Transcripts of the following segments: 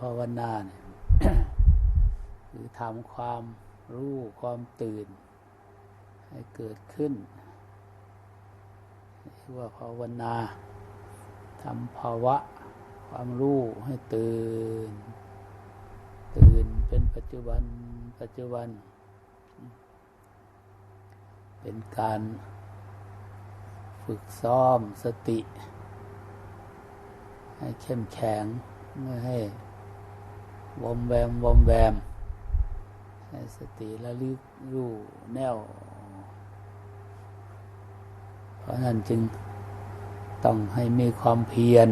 ภาวนาเนี่ยคือทำความรู้ความตื่น ให้เกิดขึ้นเรียกว่าภาวนาทำภาวะ ความรู้ให้ตื่น ตื่นเป็นปัจจุบันปัจจุบัน เป็นการฝึกซ้อมสติ ให้เข้มแข็งไม่ให้ วอมแวมวอมแวมให้สติระลึกรู้แนว เพราะนั้นจึงต้องให้มีความเพียร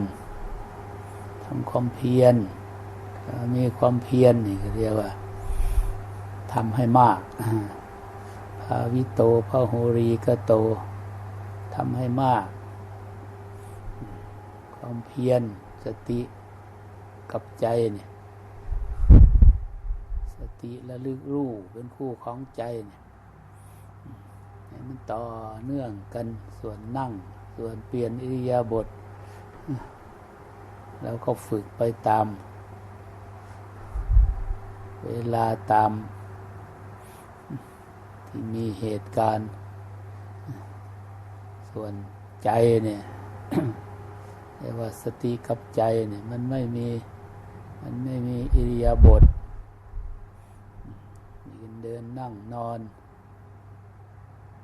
ทำความเพียรมีความเพียรนี่เรียกว่าทำให้มากภาวิโตพระโหรีก็โตทำให้มาก ความเพียรสติกับใจเนี่ย สติระลึกรู้เป็นคู่ของใจเนี่ยมันต่อเนื่องกันส่วนนั่ง ส่วนเปลี่ยนอิริยาบถแล้วก็ฝึกไปตาม เวลาตาม ที่มีเหตุการณ์ ส่วนใจเนี่ยเรียกว่าสติกับใจเนี่ยมันไม่มี มันไม่มีอิริยาบถินนั่งนอน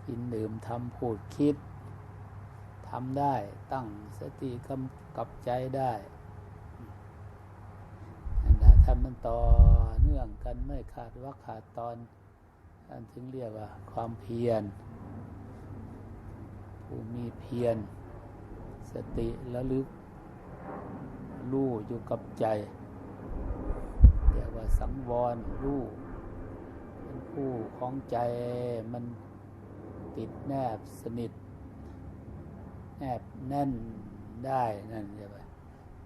กินดื่มทำพูดคิดทำได้ตั้งสติกำกับใจได้ถ้ามันต่อเนื่องกันไม่ขาดว่าขาดตอนท่านถึงเรียกว่า ความเพียร ผู้มีเพียร สติระลึกรู้อยู่กับใจ เรียกว่าสังวรรู้ เป็นผู้ของใจมันติดแนบสนิท แนบแน่นได้นั่นเรียกว่า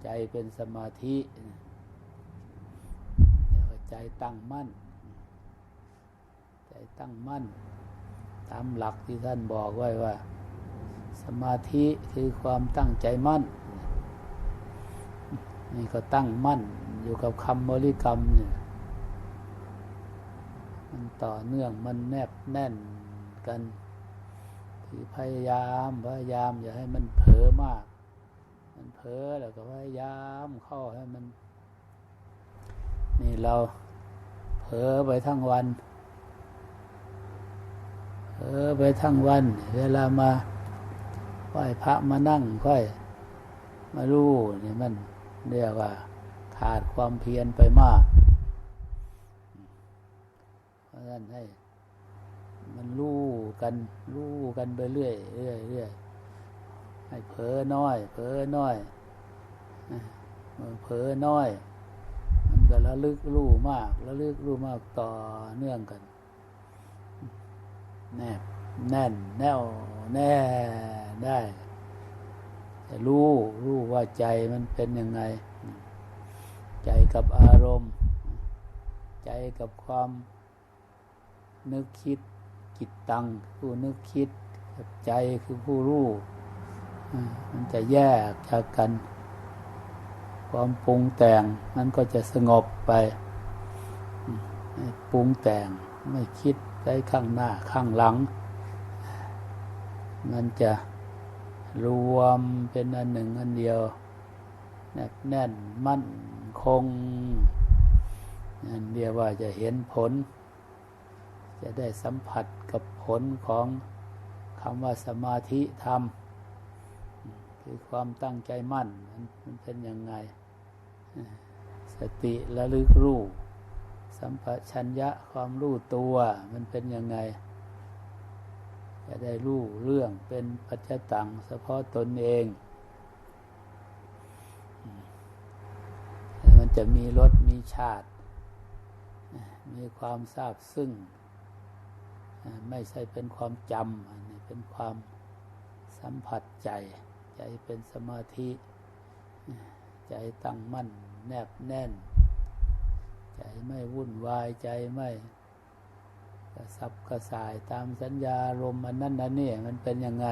ใจเป็นสมาธิเรียกว่าใจตั้งมั่น ใจตั้งมั่น ตามหลักที่ท่านบอกไว้ว่า สมาธิคือความตั้งใจมั่น นี่ก็ตั้งมั่นอยู่กับคำบริกรรมเนี่ย มันต่อเนื่องมันแนบแน่นกัน ที่พยายามพยายามอย่าให้มันเผลอมาก มันเผลอแล้วก็พยายามเข้าให้มัน นี่เราเผลอไปทั้งวันเผลอไปทั้งวัน เวลามาไหว้พระมานั่งค่อย มารู้นี่มันเรียกว่าขาดความเพียรไปมากาะฉะนั้นให้ มันรู้กันรู้กันไปเรื่อยเรื่อยเรื่อยให้เผลอน้อย เผลอน้อยมันเผลอน้อย มันก็ระลึกรู้มากระลึกรู้มากต่อเนื่องกัน แนบแน่นแน่วแน่ได้จะรู้รู้ว่าใจมันเป็นยังไง ใจกับอารมณ์ ใจกับความ นึกคิดจิตตังผู้นึกคิดกับใจคือผู้รู้มันจะแยกจากกัน ความปรุงแต่งมันก็จะสงบไปปรุงแต่งไม่คิดไปข้างหน้าข้างหลัง มันจะรวมเป็นอันหนึ่งอันเดียว แนบแน่นมั่นคงนั่นเรียกว่าจะเห็นผล จะได้สัมผัสกับผลของคำว่าสมาธิธรรม คือความตั้งใจมั่น มันเป็นยังไง สติระลึกรู้ สัมปชัญญะความรู้ตัว มันเป็นยังไง จะได้รู้เรื่องเป็นปัจจตังเฉพาะตนเองมันจะมีรสมีชาติ มีความทราบซึ่ง ไม่ใช่เป็นความจำอันนี้เป็นความสัมผัสใจ ใจเป็นสมาธิ ใจตั้งมั่น แนบแน่น ใจไม่วุ่นวายใจไม่กระสับกระส่ายตามสัญญาลมอันนั้นนันนี่มันเป็นยังไง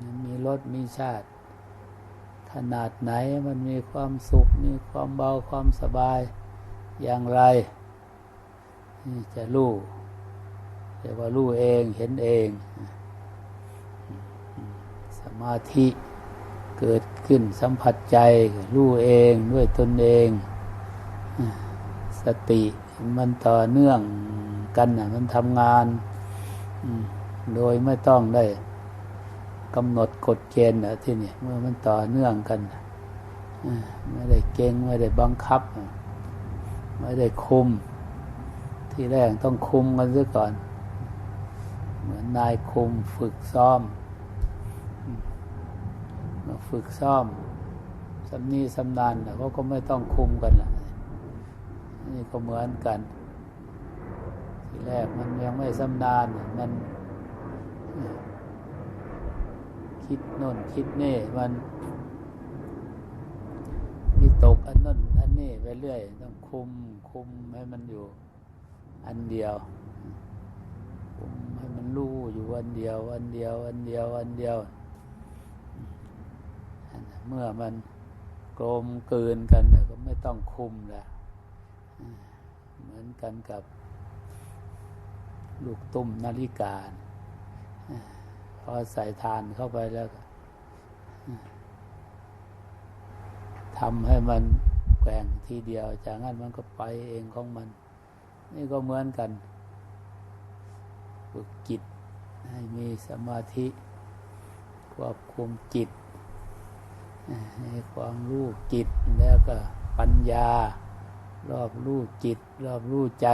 มันมีรสมีชาติ ขนาดไหนมันมีความสุข มีความเบาความสบายอย่างไรนี่จะรู้ เรียกว่ารู้เองเห็นเอง สมาธิเกิดขึ้นสัมผัสใจรู้เองด้วยตนเอง สติมันต่อเนื่องกันนะมันทำงาน โดยไม่ต้องได้กำหนดกฎเกณฑ์นะที่นี่เมื่อมันต่อเนื่องกันไม่ได้เก่งไม่ได้บังคับ ไม่ได้คุม ที่แรกต้องคุมกันซะก่อน เหมือนนายคุมฝึกซ้อม มาฝึกซ้อมสำนีสำนานเขาก็ไม่ต้องคุมกันละนี่ก็เหมือนกัน ที่แรกมันยังไม่สำนานมันคิดโน่นคิดนี่มันวิตกอันนั่นอันนี้ไปเรื่อย ต้องคุมคุมให้มันอยู่ อันเดียว ให้มันรู้อยู่วันเดียววันเดียววันเดียววันเดียว เมื่อมันกลมเกินกันก็ไม่ต้องคุมแล้วเหมือนกันกับลูกตุ้มนาฬิกาพอใส่ทานเข้าไปแล้วทำให้มันแกว่งทีเดียว จากนั้นมันก็ไปเองของมัน นี่ก็เหมือนกัน ฝึกจิต ให้มีสมาธิควบคุมจิต ให้ความรู้จิตแล้วก็ปัญญา รอบรู้จิต รอบรู้ใจ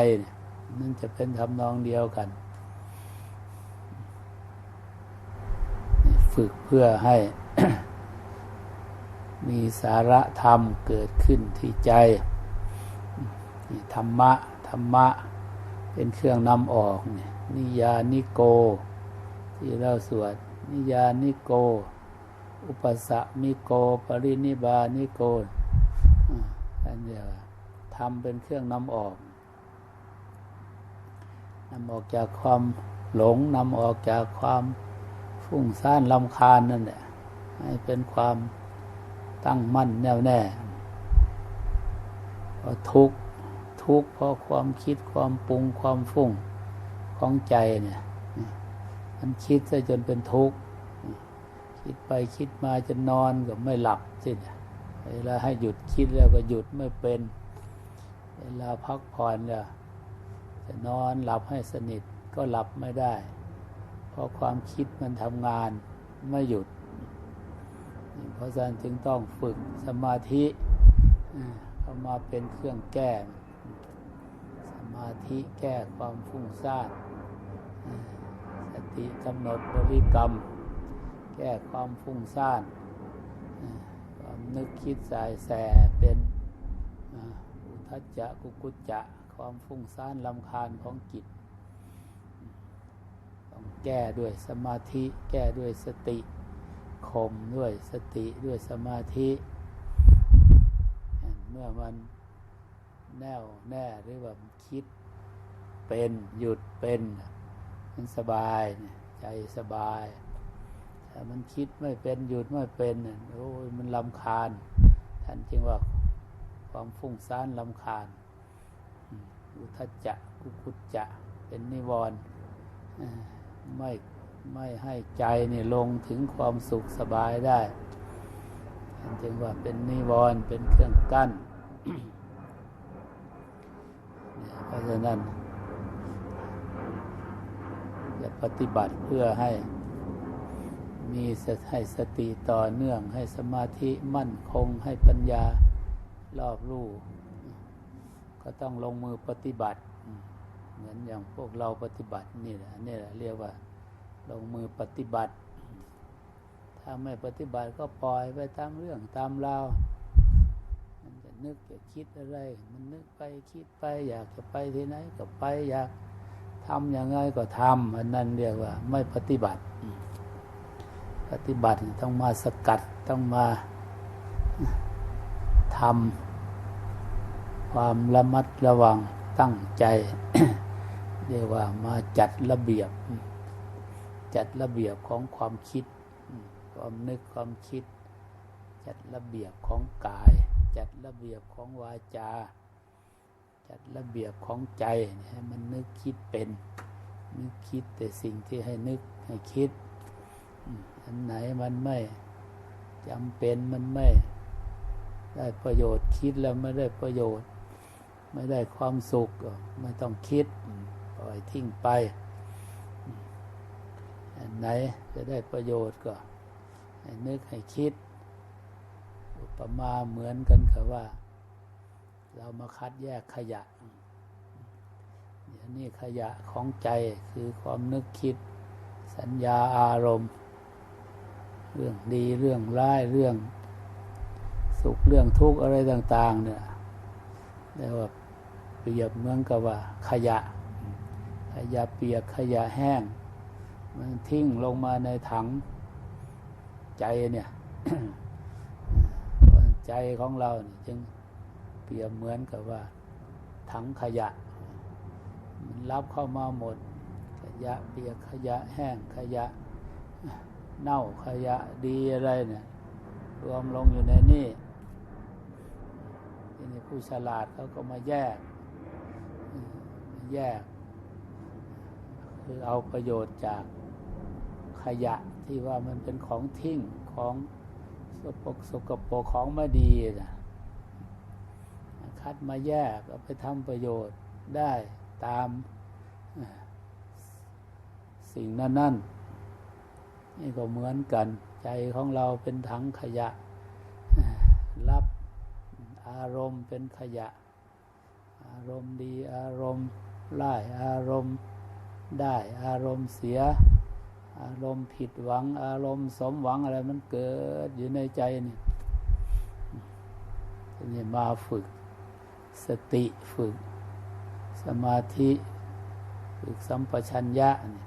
นั่นจะเป็นทำนองเดียวกัน ฝึกเพื่อให้มีสาระธรรมเกิดขึ้นที่ใจ ธรรมะ ธรรมะ เป็นเครื่องนำออกนิย นิยานิโก ที่เราสวด นิยานิโก อุปสะมิโก ปรินิบานิโกอันเดียวทำเป็นเครื่องนำออกนำออกจากความหลงนำออกจากความฟุ้งซ่านลำคาญนั่นแหละให้เป็นความตั้งมั่นแน่วแน่พอทุกทุกเพราะความคิดความปรุงความฟุ้ง ของใจเนี่ย มันคิดซะจนเป็นทุกข์คิดไปคิดมาจะนอนก็ไม่หลับสิเวลาให้หยุดคิดแล้วก็หยุดไม่เป็น เวลาพักผ่อนแล้วจะนอนหลับให้สนิทก็หลับไม่ได้ เพราะความคิดมันทำงานไม่หยุด เพราะฉะนั้นจึงต้องฝึกสมาธิเข้ามาเป็นเครื่องแก้ สมาธิแก้ความฟุ้งซ่าน สติกำหนดบริกรรม แก้ความฟุ้งซ่านความนึกคิดสายแสเป็นอุทจจะกุกุจจะความฟุ้งซ่านลำคาญของจิตต้องแก้ด้วยสมาธิแก้ด้วยสติข่มด้วยสติด้วยสมาธิเมื่อมันแน่วแน่หรือว่าคิดเป็นหยุดเป็น มันสบายใจสบายถ้ามันคิดไม่เป็นหยุดไม่เป็นโอ้ยมันลำคาญ ท่านจึงว่าความฟุ้งซ่านลำคาญ อุทจจะกุกุจจะเป็นนิวรณ์ไม่ไม่ให้ใจนี่ลงถึงความสุขสบายได้ท่านจึงว่าเป็นนิวรณ์เป็นเครื่องกั้นเพราะฉะนั้น จะปฏิบัติเพื่อให้มีให้สติต่อเนื่องให้สมาธิมั่นคงให้ปัญญารอบรู้ก็ต้องลงมือปฏิบัติ เหมือนอย่างพวกเราปฏิบัตินี่แหละนี่แหละเรียกว่า ลงมือปฏิบัติ ถ้าไม่ปฏิบัติก็ปล่อยไปตามเรื่องตามราวมันจะนึกจะคิดอะไร มันนึกไปคิดไป อยากจะไปที่ไหนก็ไปอยาก ทำอยังไงก็ทำอันนั้นเรียกว่า ไม่ปฏิบัติ ปฏิบัติต้องมาสกัดต้องมาทำความระมัดระวังตั้งใจ เรียกว่ามาจัดระเบียบ จัดระเบียบของความคิด ความนึกความคิด จัดระเบียบของกาย จัดระเบียบของวาจา จัดระเบียบของใจให้มันนึกคิดเป็น นึกคิดแต่สิ่งที่ให้นึกให้คิด อันไหนมันไม่จำเป็นมันไม่ได้ประโยชน์คิดแล้วไม่ได้ประโยชน์ ไม่ได้ความสุขไม่ต้องคิดปล่อยทิ้งไป อันไหนจะได้ประโยชน์ก็ให้นึกให้คิด อุปมาเหมือนกันกับว่า เรามาคัดแยกขยะเดี๋ยวนี้ขยะของใจคือความนึกคิด สัญญาอารมณ์ เรื่องดีเรื่องร้ายเรื่อง สุขเรื่องทุกข์อะไรต่าง ๆ เนี่ยเรียกว่าเปรียบเหมือนกับว่า ขยะ ขยะเปียกขยะแห้ง มันทิ้งลงมาในถังใจเนี่ยใจของเราเนี่ยจึง ปรียบเหมือนกับว่าถังขยะ มันรับเข้ามาหมด ขยะเปียกขยะแห้งขยะ เน่าขยะดีอะไรเนี่ยรวมลงอยู่ในนี่ทีนี้ผู้ฉลาดเขาก็มาแยก แยก คือเอาประโยชน์จากขยะที่ว่ามันเป็นของทิ้งของสกปรกสกปรกของไม่ดีนะ คัดมาแยกเอาไปทำประโยชน์ได้ตามสิ่งนั้นนั่นนี่ก็เหมือนกัน ใจของเราเป็นถังขยะ รับอารมณ์เป็นขยะ อารมณ์ดีอารมณ์ไล่อารมณ์ได้อารมณ์เสีย อารมณ์ผิดหวัง อารมณ์สมหวังอะไรมันเกิดอยู่ในใจนี่นี่มาฝึก สติฝึกสมาธิฝึกสัมปชัญญะนี่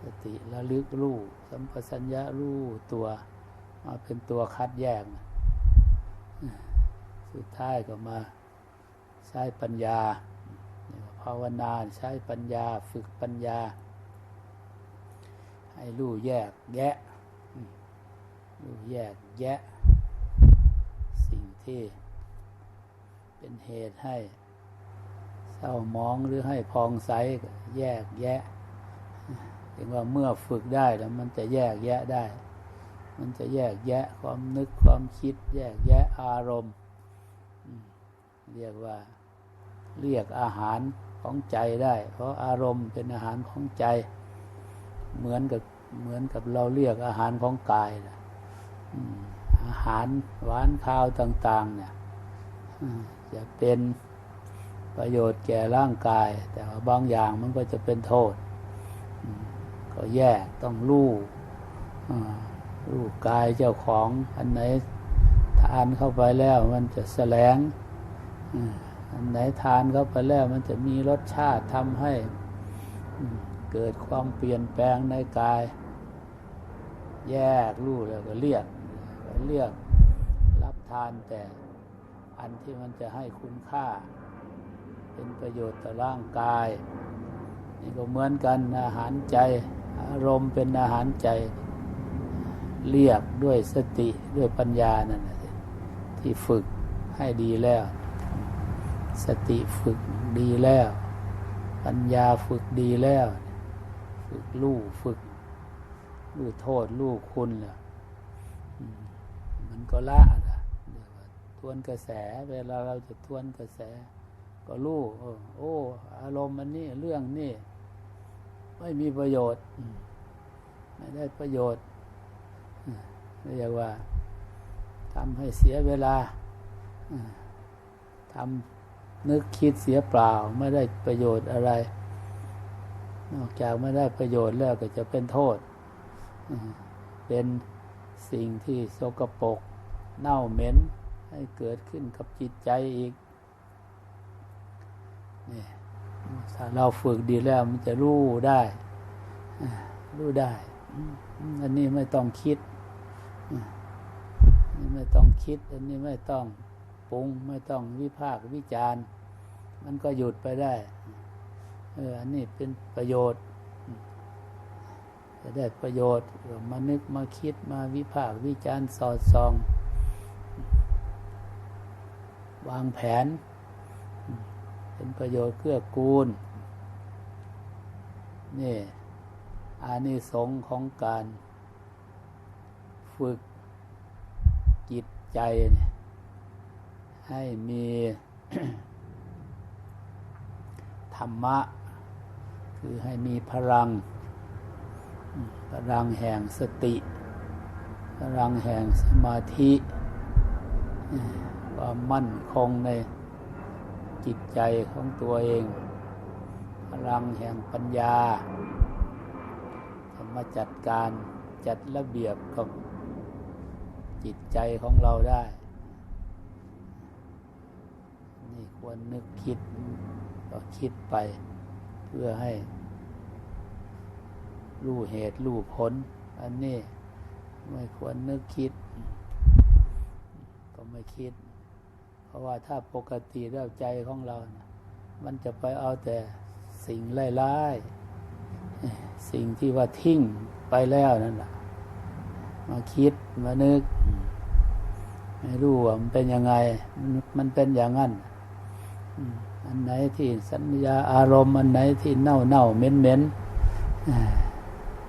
สติระลึกรู้สัมปชัญญะรู้ตัวมาเป็นตัวคัดแยก สุดท้ายก็มาใช้ปัญญาภาวนาใช้ปัญญาฝึกปัญญา ให้รู้แยกแยะรู้แยกแยะ สิ่งที่ เป็นเหตุให้ เศร้ามองหรือให้พองใสแยกแยะถึงว่าเมื่อฝึกได้แล้วมันจะแยกแยะได้ มันจะแยกแยะความนึกความคิด แยกแยะอารมณ์ เรียกว่าเรียกอาหารของใจได้ เพราะอารมณ์เป็นอาหารของใจ เหมือนกับเหมือนกับเราเรียกอาหารของกายนะอาหารหวานข้าวต่าง ๆ เนี่ยจะเป็นประโยชน์แก่ร่างกาย แต่ว่าบางอย่างมันก็จะเป็นโทษ ก็แยกต้องรู้รู้กายเจ้าของอันไหนทานเข้าไปแล้วมันจะแสลงอันไหนทานเข้าไปแล้วมันจะมีรสชาติทำให้เกิดความเปลี่ยนแปลงในกาย แยกรู้แล้วก็เรียกเรียกรับทานแต่ อันที่มันจะให้คุณค่า เป็นประโยชน์ต่อร่างกาย นี่ก็เหมือนกันอาหารใจอารมณ์เป็นอาหารใจเรียกด้วยสติด้วยปัญญานั่นที่ฝึกให้ดีแล้ว สติฝึกดีแล้ว ปัญญาฝึกดีแล้ว ฝึกลู่ฝึกลู่โทษลู่คุณล่ะมันก็ละ วนกระแส เวลาเราจะทวนกระแส ก็รู้โอ้ อารมณ์มันนี่เรื่องนี่ไม่มีประโยชน์ ไม่ได้ประโยชน์เรียกว่าทำให้เสียเวลาทำนึกคิดเสียเปล่า ไม่ได้ประโยชน์อะไร นอกจากไม่ได้ประโยชน์แล้วก็จะเป็นโทษ เป็นสิ่งที่โสกปรกเน่าเหม็น ให้เกิดขึ้นกับจิตใจอีกนี่ถ้าเราฝึกดีแล้วมันจะรู้ได้รู้ได้ อันนี้ไม่ต้องคิดอันนี้ไม่ต้องคิด อันนี้ไม่ต้องปรุง ไม่ต้องวิพากวิจารณ์ มันก็หยุดไปได้เอออันนี้เป็นประโยชน์ จะได้ประโยชน์มานึกมาคิดมาวิพากวิจารณ์สอดส่อง วางแผน เป็นประโยชน์เกื้อกูล นี่อานิสงส์ของการฝึกจิตใจ ให้มีธรรมะ คือให้มีพลัง พลังแห่งสติ พลังแห่งสมาธิ ความมั่นคงในจิตใจของตัวเอง พลังแห่งปัญญาจะมาจัดการจัดระเบียบกับจิตใจของเราได้ นี่ควรนึกคิดก็คิดไปเพื่อให้รู้เหตุรู้ผล อันนี้ไม่ควรนึกคิด ก็ไม่คิด ราะว่าถ้าปกติแล้วใจของเรานะมันจะไปเอาแต่สิ่งไล่ๆสิ่งที่ว่าทิ้งไปแล้วนั่นแหละมาคิดมานึก ไม่รู้ว่ามันเป็นยังไง มันเป็นอย่างนั้นอันไหนที่สัญญาอารมณ์ อันไหนที่เน่าเน่าเหม็นเหม็น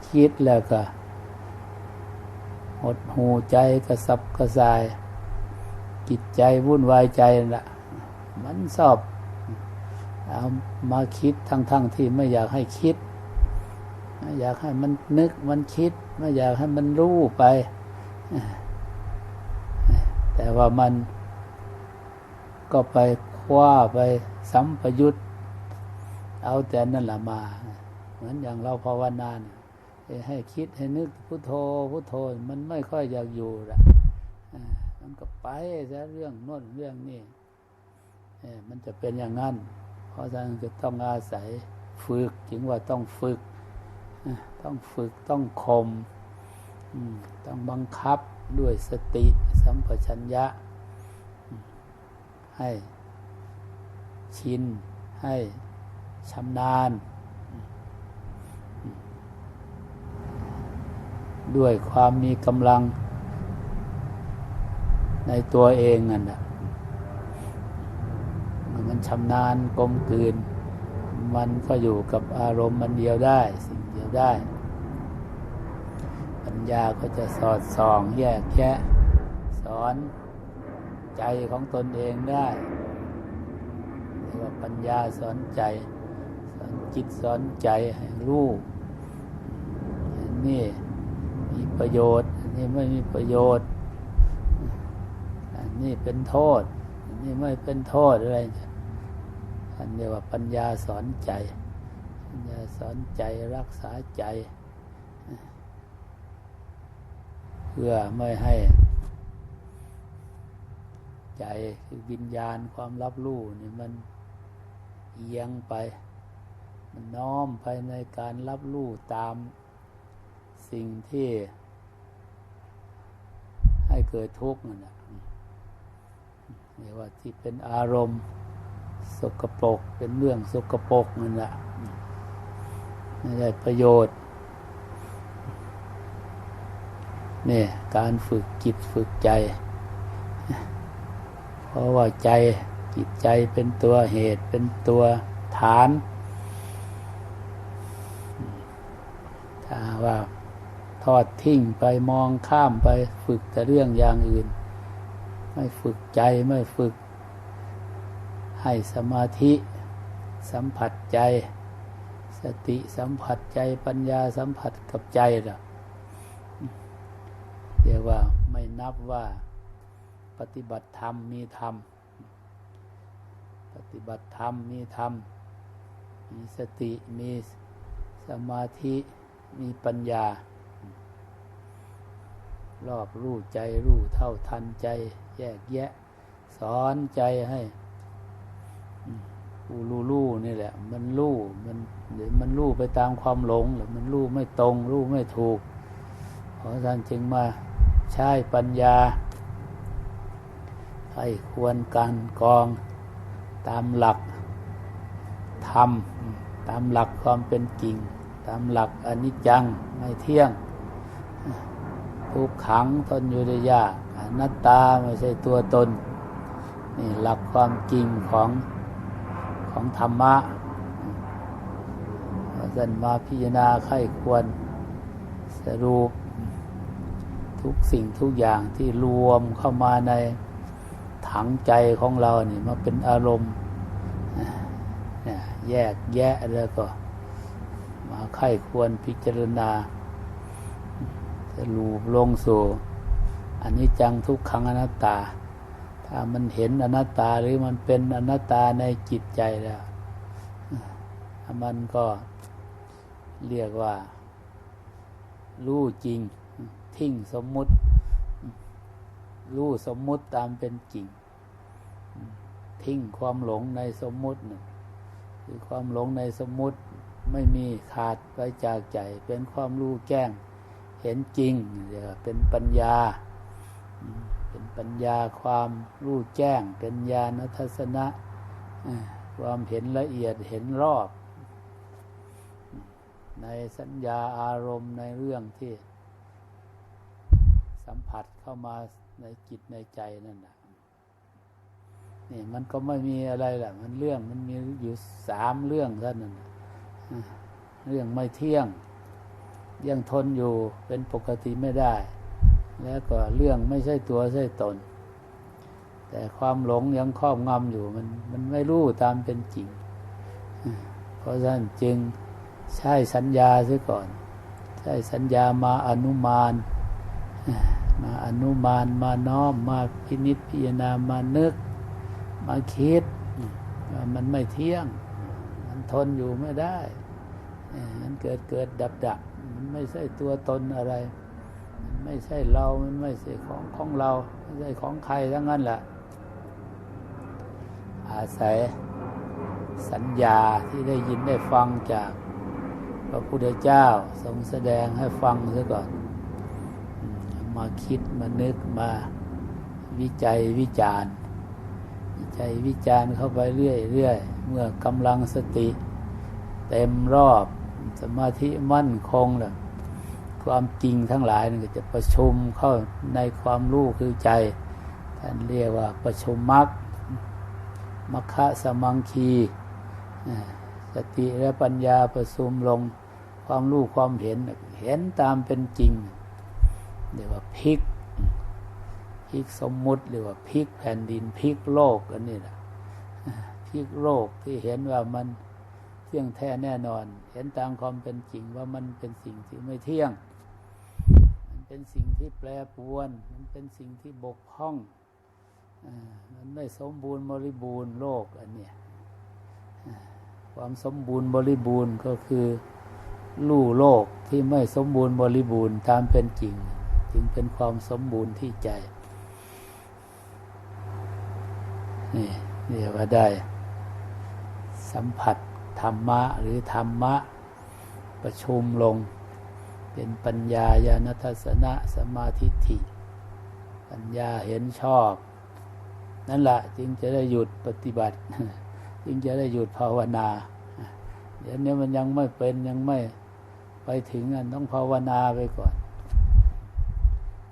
คิดแล้วก็หดหูใจกระสับกระส่าย จิตใจวุ่นวายใจละมันสอบเอามาคิดทั้งๆทที่ไม่อยากให้คิด ไม่อยากให้มันนึกมันคิด ไม่อยากให้มันรู้ไป แต่ว่ามันก็ไปคว้าไปสัมปยุตเอาแต่นั่นแหละมา เหมือนอย่างเราภาวนานให้คิดให้นึกพุโทโธพุโทโธมันไม่ค่อยอยากอยู่ละ มันก็ไปซะเรื่องโน่นเรื่องนี้มันจะเป็นอย่างนั้น เพราะฉะนั้นจะต้องอาศัยฝึกจึงว่าต้องฝึก ต้องฝึกต้องคม ต้องบังคับด้วยสติสัมปชัญญะ ให้ชิน ให้ชำนาญ ด้วยความมีกำลัง ในตัวเองนั่นแหละมันชำนาญกลมกลืน มันก็อยู่กับอารมณ์มันเดียวได้ สิ่งเดียวได้ ปัญญาก็จะสอดส่องแยกแยะสอนใจของตนเองได้เรียกว่าปัญญาสอนใจ สอนจิตสอนใจให้รู้นี่มีประโยชน์อันนี้ไม่มีประโยชน์ นนี้เป็นโทษนนี้ไม่เป็นโทษอะไรอันเรียกว่าปัญญาสอนใจ ปัญญาสอนใจรักษาใจ เพื่อไม่ให้ ใจคือวิญญาณความรับรู้นี่มันเอียงไป มันน้อมไปในการรับรู้ตามสิ่งที่ให้เกิดทุกข์นั่นแหละ เรียกว่าที่เป็นอารมณ์สกปรกเป็นเรื่องสกปรกนั่นแหละไม่ได้ประโยชน์เนี่ยการฝึกจิตฝึกใจ เพราะว่าใจจิตใจเป็นตัวเหตุเป็นตัวฐาน ถ้าว่าทอดทิ้งไปมองข้ามไปฝึกแต่เรื่องอย่างอื่น ไม่ฝึกใจไม่ฝึก ให้สมาธิสัมผัสใจ สติสัมผัสใจปัญญาสัมผัสกับใจล่ะเรียกว่าไม่นับว่าปฏิบัติธรรมมีธรรม ปฏิบัติธรรมมีธรรม มีสติมีสมาธิมีปัญญา รอบรู้ใจรู้เท่าทันใจ แยกแยะ สอนใจให้รู้รู้รู้นี่แหละ มันรู้มันหรือมันรู้ไปตามความหลงหรือมันรู้ไม่ตรงรู้ไม่ถูกเพราะท่านจึงมาใช้ปัญญาให้ควรการกองตามหลักธรรมตามหลักความเป็นจริง ตามหลักอนิจจังไม่เที่ยง ทุกขังทนอยู่ได้ยากอนัตตาไม่ใช่ตัวตน นี่หลักความจริงของของธรรมะท่านมาพิจารณาไข้ควรสรุปทุกสิ่งทุกอย่างที่รวมเข้ามาในถังใจของเราเนี่ยมาเป็นอารมณ์แยกแยะแล้วก็ มาไข้ควรพิจารณา สรุปลงสู่อันนี้จังทุกขังอนัตตา ถ้ามันเห็นอนัตตาหรือมันเป็นอนัตตาในจิตใจแล้วมันก็เรียกว่า รู้จริง ทิ้งสมมุติ รู้สมมุติตามเป็นจริง ทิ้งความหลงในสมมุติคือความหลงในสมมุติไม่มีขาดไปจากใจ เป็นความรู้แจ้ง เห็นจริงเรียกเป็นปัญญา เป็นปัญญาความรู้แจ้ง เป็นญาณทัศนะ ความเห็นละเอียดเห็นรอบ ในสัญญาอารมณ์ในเรื่องที่ สัมผัสเข้ามาในจิตในใจนั่นแหละนี่มันก็ไม่มีอะไรแหละมันเรื่องมันมีอยู่สามเรื่องเท่านั้นเรื่องไม่เที่ยง ยังทนอยู่เป็นปกติไม่ได้ แล้วก็เรื่องไม่ใช่ตัวใช่ตน แต่ความหลงยังครอบงำอยู่มันมันไม่รู้ตามเป็นจริง เพราะฉะนั้นจึงใช้สัญญาซะก่อน ใช้สัญญามาอนุมาน มาอนุมานมาน้อมมาพินิจพิจารณามานึก มาคิดว่ามันไม่เที่ยง มันทนอยู่ไม่ได้ มันเกิดเกิดดับดับ มันไม่ใช่ตัวตนอะไร มันไม่ใช่เรา มันไม่ใช่ของของเรา ไม่ใช่ของใครทั้งนั้นแหละ อาศัยสัญญาที่ได้ยินได้ฟังจากพระพุทธเจ้าทรงแสดงให้ฟังซะก่อน มาคิดมานึกมาวิจัยวิจารณ์วิจัยวิจารณ์เข้าไปเรื่อยเรื่อยเมื่อกำลังสติ เต็มรอบ สมาธิมั่นคงแล้วความจริงทั้งหลายนี่ก็จะประชุมเข้าในความรู้คือใจ ท่านเรียกว่าประชุมมรรคมัคคสมังคีสติและปัญญาประชุมลงความรู้ความเห็นเห็นตามเป็นจริงเรียกว่าพลิกพลิกสมมุติเรียกว่าพลิกแผ่นดินพลิกโลกอันนี้แหละพลิกโลกที่เห็นว่ามัน เที่ยงแท้แน่นอน เห็นตามความเป็นจริงว่ามันเป็นสิ่งที่ไม่เที่ยง มันเป็นสิ่งที่แปรปรวน มันเป็นสิ่งที่บกพร่องมันไม่สมบูรณ์บริบูรณ์โลกอันเนี้ยความสมบูรณ์บริบูรณ์ก็คือลู่โลกที่ไม่สมบูรณ์บริบูรณ์ตามเป็นจริง จึงเป็นความสมบูรณ์ที่ใจ นี่เรียกว่าได้ สัมผัส ธรรมะหรือธรรมะ ประชุมลง เป็นปัญญาญาณทัศนะสมาธิิปัญญาเห็นชอบ นั่นแหละจึงจะได้หยุดปฏิบัติ จึงจะได้หยุดภาวนาเดี๋ยวนี้มันยังไม่เป็นยังไม่ไปถึงอันต้องภาวนาไปก่อน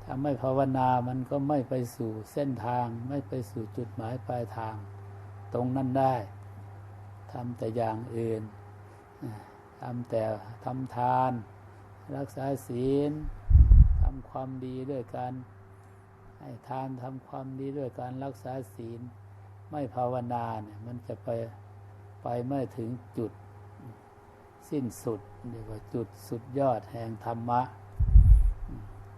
ถ้าไม่ภาวนามันก็ไม่ไปสู่เส้นทาง ไม่ไปสู่จุดหมายปลายทาง ตรงนั้นได้ ทำแต่อย่างอื่นทำแต่ทำทาน รักษาศีลทำความดีด้วยการให้ทานทำความดีด้วยการรักษาศีล ไม่ภาวนาเนี่ยมันจะไปไปไม่ถึงจุดสิ้นสุดเรียกว่าจุดสุดยอดแห่งธรรมะ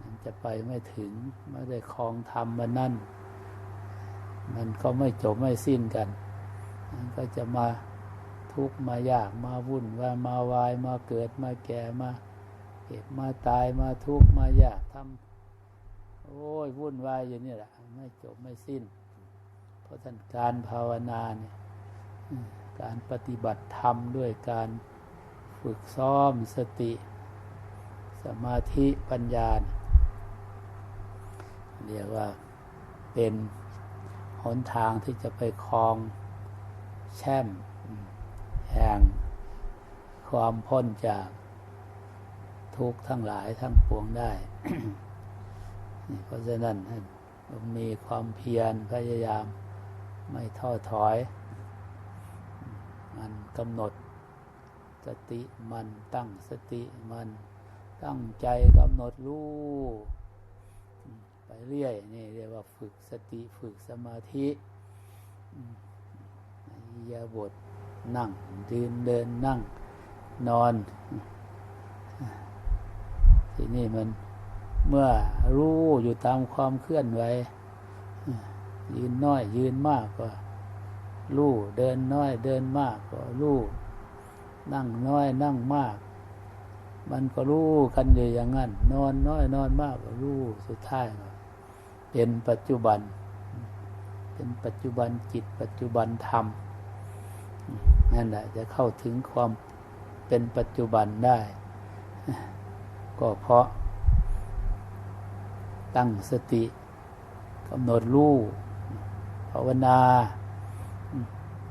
มันจะไปไม่ถึงไม่ได้คลองธรรมมานั่น มันก็ไม่จบไม่สิ้นกัน มันก็จะมา ทุกข์มายากมาวุ่นวายมาวายมาเกิดมาแก่มาเก็บมาตายมาทุกข์มายากทำโอ้ยวุ่นวายอยู่นี่แหละไม่จบไม่สิ้น เพราะท่านการภาวนาเนี่ยการปฏิบัติธรรมด้วยการฝึกซ้อมสติ สมาธิปัญญา เรียกว่าเป็นหนทางที่จะไปคลองแช่ม แห่งความพ้นจากทุกข์ทั้งหลายทั้งปวงได้ เพราะฉะนั้นต้องมีความเพียรพยายามไม่ท้อถอย มันกำหนดสติมันตั้งสติมันตั้งใจกำหนดรู้ไปเรื่อยนี่เรียกว่าฝึกสติฝึกสมาธิยาบท นั่งยืนเดินนั่งนอน ทีนี่มันเมื่อรู้อยู่ตามความเคลื่อนไหวยืนน้อยยืนมากก็รู้เดินน้อยเดินมากก็รู้นั่งน้อยนั่งมาก มันก็รู้กันอยู่อย่างนั้น นอนน้อยนอนมากก็รู้สุดท้ายก็เป็นปัจจุบัน เป็นปัจจุบันจิตปัจจุบันธรรม นั่นแหละจะเข้าถึงความเป็นปัจจุบันได้ ก็เพราะ ตั้งสติกำหนดรู้ภาวนา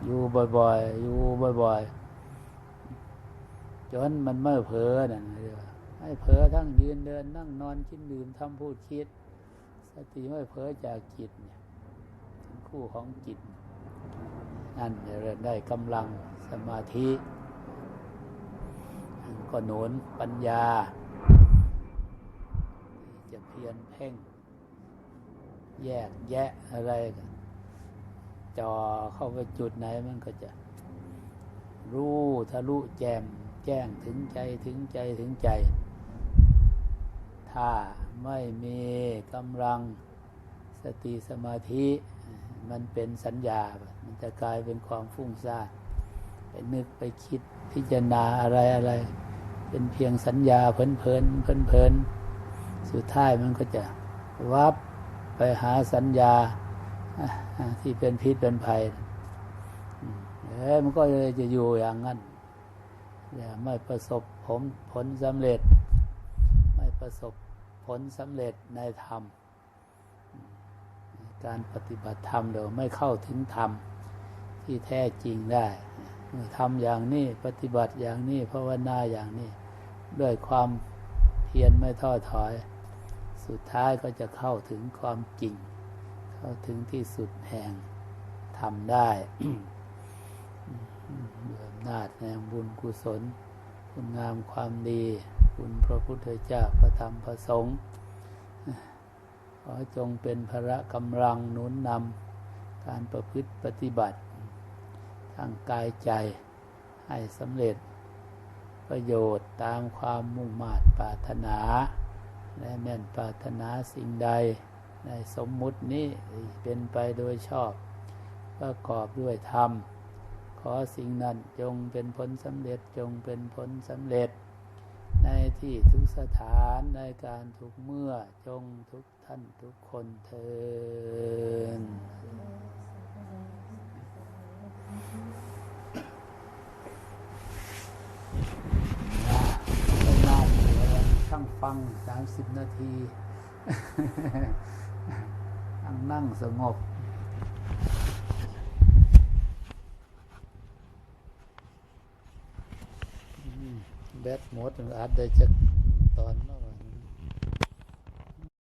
อยู่บ่อยๆ อยู่บ่อยๆ จนมันไม่เผลอนั่นเรียกว่าไม่เผลอทั้งยืนเดิน นั่งนอนกินดื่มทำพูดคิด สติไม่เผลอจากจิตเนี่ยคู่ของจิต นั่นจะได้กำลัง สมาธิก็หนุนปัญญา จะเพียนเพ่ง แยกแยะอะไรกันจอเข้าไปจุดไหนมันก็จะรู้ทะลุแจมแจ้งถึงใจถึงใจถึงใจ ถ้าไม่มีกำลังสติสมาธิ มันเป็นสัญญา มันจะกลายเป็นความฟุ้งซ่าน นึกไปคิดพิจารณาอะไรอะไร เป็นเพียงสัญญาเพลินเพลินเพลินเพลินสุดท้ายมันก็จะวับไปหาสัญญาที่เป็นพิษเป็นภัยเอ้มันก็เลยจะอยู่อย่างนั้นอย่าไม่ประสบผลผลสำเร็จ ไม่ประสบผลสำเร็จในธรรม การปฏิบัติธรรมเดี๋ยวไม่เข้าถึงธรรมที่แท้จริงได้ ทำอย่างนี้ปฏิบัติอย่างนี้ภาวนาอย่างนี้ ด้วยความเพียรไม่ท้อถอย สุดท้ายก็จะเข้าถึงความจริง เข้าถึงที่สุดแห่งทำได้ด้วยอำนาจแห่งบุญกุศล คุณงามความดี คุณพระพุทธเจ้าพระธรรมพระสงฆ์ขอจงเป็นพระกำลังหนุนนำการประพฤติปฏิบัติ ทางกายใจให้สำเร็จประโยชน์ตามความมุ่งมา่ปรารถนา และแม่นปรารถนาสิ่งใด ในสมมุตินี้เป็นไปโดยชอบ ประกอบด้วยธรรม ขอสิ่งนั้นจงเป็นผลสำเร็จจงเป็นผลสำเร็จ ในที่ทุกสถานในการทุกเมื่อจงทุกท่านทุกคนเทิน ไม่นานเลย ช่างฟังสามสิบนาทีนั่งนั่งสงบ แบตหมดอาจได้จะตอนน